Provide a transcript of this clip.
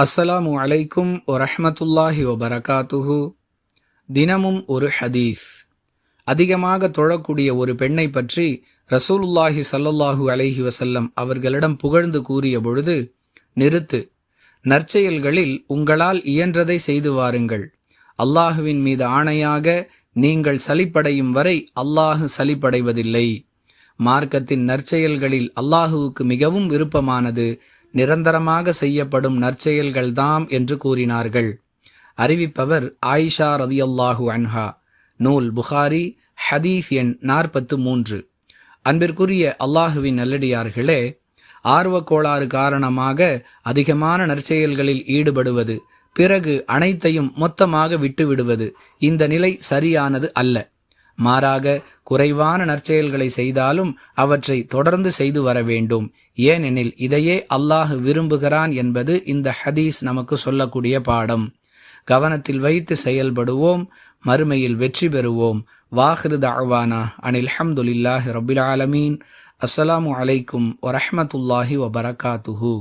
அஸ்ஸலாமு அலைக்கும் வரஹ்மத்துல்லாஹி வபரகாத்துஹு. தினமும் ஒரு ஹதீஸ். அதிகமாக தொழக்கூடிய ஒரு பெண்ணை பற்றி ரசூலுல்லாஹி சல்லல்லாஹு அலைஹி வசல்லம் அவர்களிடம் புகழ்ந்து கூறிய பொழுது நிறுத்து. நற்செயல்களில் உங்களால் இயன்றதை செய்து வாருங்கள். அல்லாஹுவின் மீது ஆணையாக நீங்கள் சலிப்படையும் வரை அல்லாஹு சலிப்படைவதில்லை. மார்க்கத்தின் நற்செயல்களில் அல்லாஹுவுக்கு மிகவும் விருப்பமானது நிரந்தரமாக செய்யப்படும் நற்செயல்கள்தாம் என்று கூறினார்கள். அறிவிப்பவர் ஆயிஷா ரதியல்லாஹு அன்ஹா. நூல் புகாரி ஹதீஸ் எண் நாற்பத்து மூன்று. அன்பிற்குரிய அல்லாஹுவின் நல்லடியார்களே ஆர்வக் கோளாறு காரணமாக அதிகமான நற்செயல்களில் ஈடுபடுவது பிறகு அனைத்தையும் மொத்தமாக விட்டுவிடுவது இந்த நிலை சரியானது அல்ல. மாறாக குறைவான நற்செயல்களை செய்தாலும் அவற்றை தொடர்ந்து செய்து வர வேண்டும். ஏனெனில் இதையே அல்லாஹ் விரும்புகிறான் என்பது இந்த ஹதீஸ் நமக்கு சொல்லக்கூடிய பாடம். கவனத்தில் வைத்து செயல்படுவோம் மறுமையில் வெற்றி பெறுவோம். வாஹிரு தாழ்வானா அனில் ஹம்துலில்லாஹி ரபில் ஆலமீன். அஸ்ஸலாமு அலைக்கும் வரஹமத்துல்லாஹி வபரகாத்துஹூ.